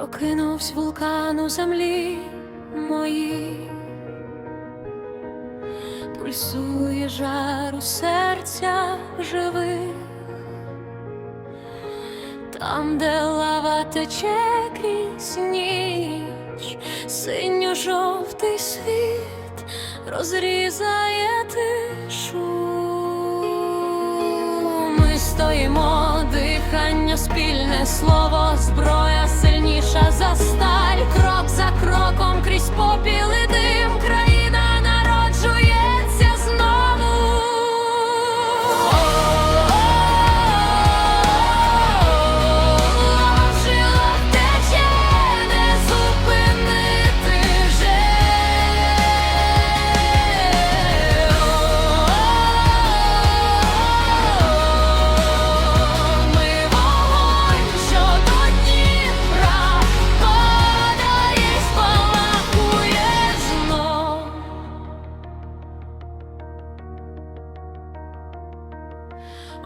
прокинувсь вулкану землі моїй, пульсує жар у серця живих, там, де лава тече крізь ніч, синьо жовтий світ розрізає тишу. Ми стоїмо дихання, спільне слово зброя душа за сталь.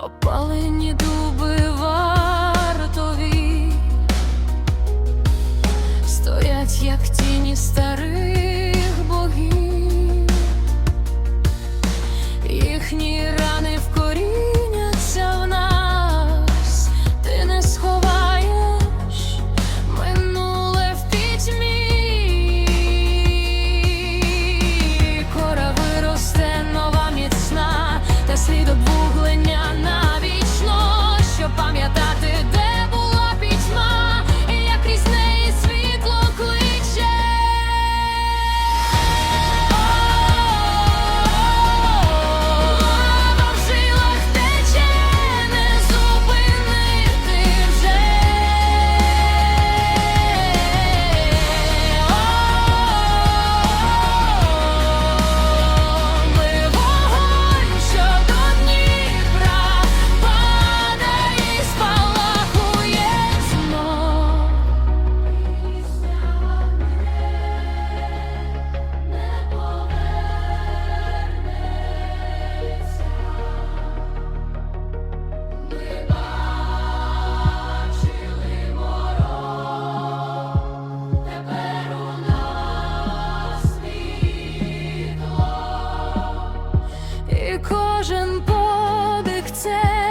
опалені дуби вартові, стоять, як тіні старих богів, їхні кожен подих це.